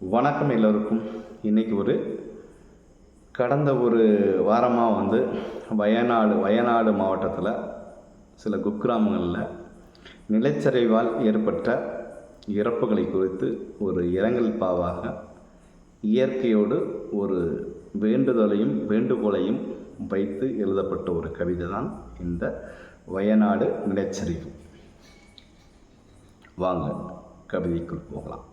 வணக்கம் எல்லோருக்கும். இன்றைக்கி ஒரு கடந்த ஒரு வாரமாக வந்து வயநாடு வயநாடு மாவட்டத்தில் சில குக்கிராமங்களில் நிலச்சரிவால் ஏற்பட்ட இறப்புகளை குறித்து ஒரு இரங்கல் பாவாக இயற்கையோடு ஒரு வேண்டுதலையும் வேண்டுகோளையும் வைத்து எழுதப்பட்ட ஒரு கவிதை தான் இந்த வயநாடு நிலச்சரிவு. வாங்க கவிதைக்குள் போகலாம்.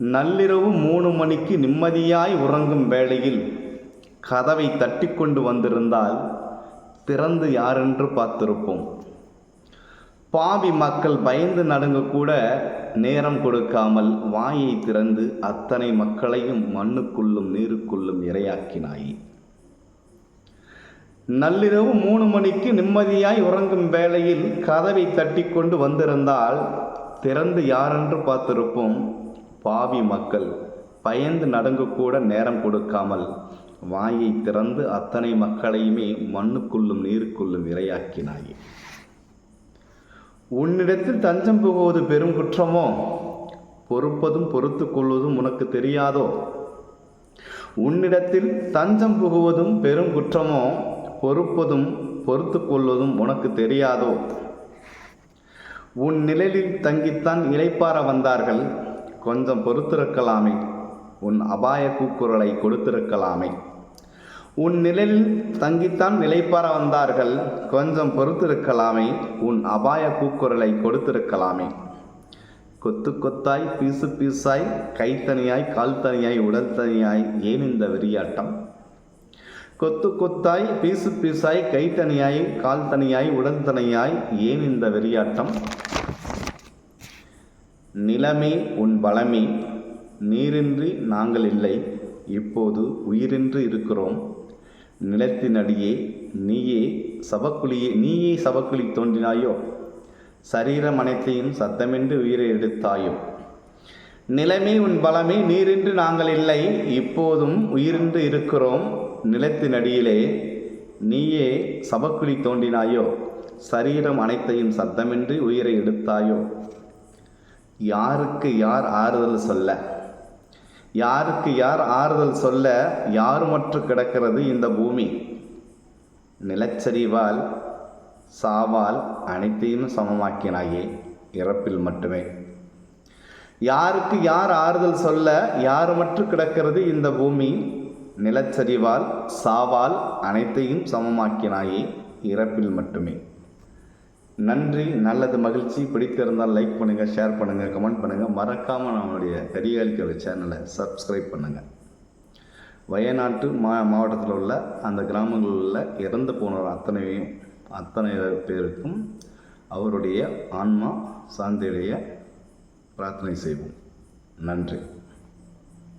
நள்ளிரவு மூணு மணிக்கு நிம்மதியாய் உறங்கும் வேளையில் கதவை தட்டி கொண்டு வந்திருந்தால் திறந்து யாரென்று பார்த்திருப்போம். பாவி மக்கள் பயந்து நடுங்க கூட நேரம் கொடுக்காமல் வாயை திறந்து அத்தனை மக்களையும் மண்ணுக்குள்ளும் நீருக்குள்ளும் இரையாக்கினாய். நள்ளிரவு மூணு மணிக்கு நிம்மதியாய் உறங்கும் வேளையில் கதவை தட்டி கொண்டு வந்திருந்தால் திறந்து யாரென்று பார்த்திருப்போம். பாவி மக்கள் பயந்து நடுங்கக்கூட நேரம் கொடுக்காமல் வாயை திறந்து அத்தனை மக்களையுமே மண்ணுக்குள்ளும் நீருக்குள்ளும் இரையாக்கினாயே. உன்னிடத்தில் தஞ்சம் புகுவது பெரும் குற்றமோ? பொறுப்பதும் பொறுத்து கொள்வதும் உனக்கு தெரியாதோ? உன்னிடத்தில் தஞ்சம் புகுவதும் பெரும் குற்றமோ? பொறுப்பதும் பொறுத்து கொள்வதும் உனக்கு தெரியாதோ? உன் நிழலில் தங்கித்தான் இளைப்பார வந்தார்கள். கொஞ்சம் பொறுத்திருக்கலாமே. உன் அபாய கூக்குரலை கொடுத்திருக்கலாமே. உன் நிழலில் தங்கித்தான் நிலைப்பார வந்தார்கள். கொஞ்சம் பொறுத்திருக்கலாமே. உன் அபாய கூக்குரலை கொடுத்திருக்கலாமே. கொத்து கொத்தாய் பீசு பீசாய் கைத்தனியாய் கால் தனியாய் உடல் தனியாய் ஏன் இந்த வெறியாட்டம்? கொத்து கொத்தாய் பீசு பீசாய் கைத்தனியாய் கால் தனியாய் உடல் தனியாய் ஏன் இந்த வெறியாட்டம்? நிலமே உன் பலமே. நீரின்றி நாங்கள் இல்லை. இப்போது உயிரின்றி இருக்கிறோம். நிலத்தினடியே நீயே சபக்குழியே நீயே சபக்குழி தோன்றினாயோ? சரீரம் அனைத்தையும் சத்தமின்றி உயிரை எடுத்தாயோ? நிலமே உன் பலமே நீரின்றி நாங்கள் இல்லை. இப்போதும் உயிரின்றி இருக்கிறோம். நிலத்தினடியிலே நீயே சபக்குழி தோண்டினாயோ சரீரம் அனைத்தையும் சத்தமின்றி உயிரை எடுத்தாயோ? யாருக்கு யார் ஆறுதல் சொல்ல? யாருக்கு யார் ஆறுதல் சொல்ல யாருமற்று கிடக்கிறது இந்த பூமி? நிலச்சரிவால் சாவால் அனைத்தையும் சமமாக்கினாயே இறப்பில் மட்டுமே. யாருக்கு யார் ஆறுதல் சொல்ல யாருமற்று கிடக்கிறது இந்த பூமி? நிலச்சரிவால் சாவால் அனைத்தையும் சமமாக்கினாயே இறப்பில் மட்டுமே. நன்றி நல்லது மகிழ்ச்சி. பிடித்திருந்தால் லைக் பண்ணுங்கள் ஷேர் பண்ணுங்கள் கமெண்ட் பண்ணுங்கள் மறக்காமல் நம்மளுடைய கரிகாலிக்கவை சேனலை சப்ஸ்கிரைப் பண்ணுங்கள் வயநாட்டு மா மாவட்டத்தில் உள்ள அந்த கிராமங்களில் உள்ள இறந்து போனவர் அத்தனையும் அத்தனை பேருக்கும் அவருடைய ஆன்மா சாந்தியுடைய பிரார்த்தனை செய்வோம். நன்றி.